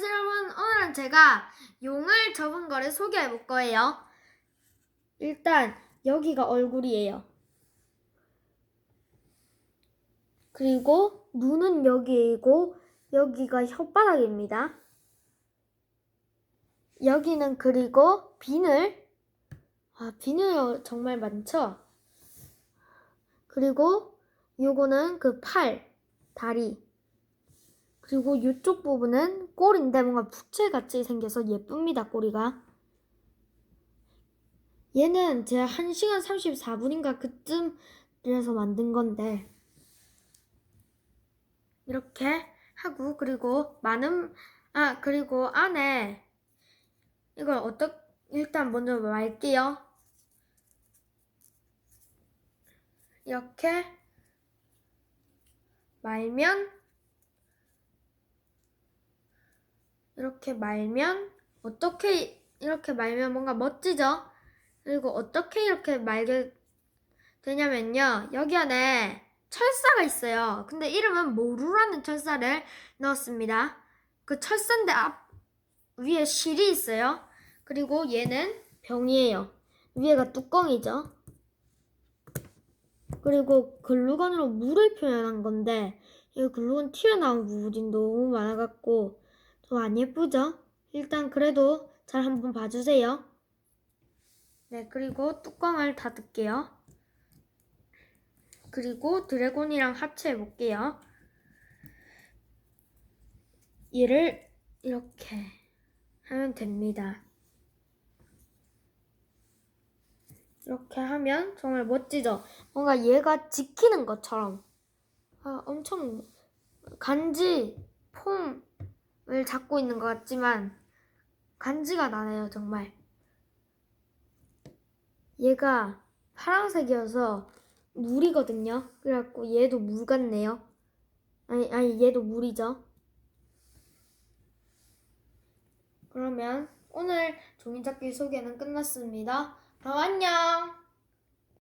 안녕하세요 여러분 오늘은 제가 용을 접은 거를 소개해 볼 거예요. 일단 여기가 얼굴이에요. 그리고 눈은 여기이고 여기가 혓바닥입니다. 여기는 그리고 비늘. 아 비늘 정말 많죠? 그리고 요거는 그 팔 다리 그리고 이쪽 부분은 꼬리인데 뭔가 부채같이 생겨서 예쁩니다, 꼬리가. 얘는 제가 1시간 34분인가 그쯤에서 만든 건데 이렇게 하고 그리고 많은 아 그리고 안에 이걸 어떻 일단 먼저 말게요. 이렇게 말면 이렇게 말면 어떻게 이렇게 말면 뭔가 멋지죠? 그리고 어떻게 이렇게 말게 되냐면요. 여기 안에 철사가 있어요. 근데 이름은 모루라는 철사를 넣었습니다. 그 철사인데 앞 위에 실이 있어요. 그리고 얘는 병이에요. 위에가 뚜껑이죠. 그리고 글루건으로 물을 표현한 건데 이 글루건 튀어나온 부분이 너무 많아갖고 좀 안 예쁘죠? 일단 그래도 잘 한번 봐주세요. 네, 그리고 뚜껑을 닫을게요. 그리고 드래곤이랑 합체해 볼게요. 얘를 이렇게 하면 됩니다. 이렇게 하면 정말 멋지죠? 뭔가 얘가 지키는 것처럼 아, 엄청 간지 폼 을 잡고 있는 것 같지만 간지가 나네요 정말. 얘가 파란색이어서 물이거든요. 그래갖고 얘도 물 같네요. 아니 아니 얘도 물이죠. 그러면 오늘 종이접기 소개는 끝났습니다. 그럼 안녕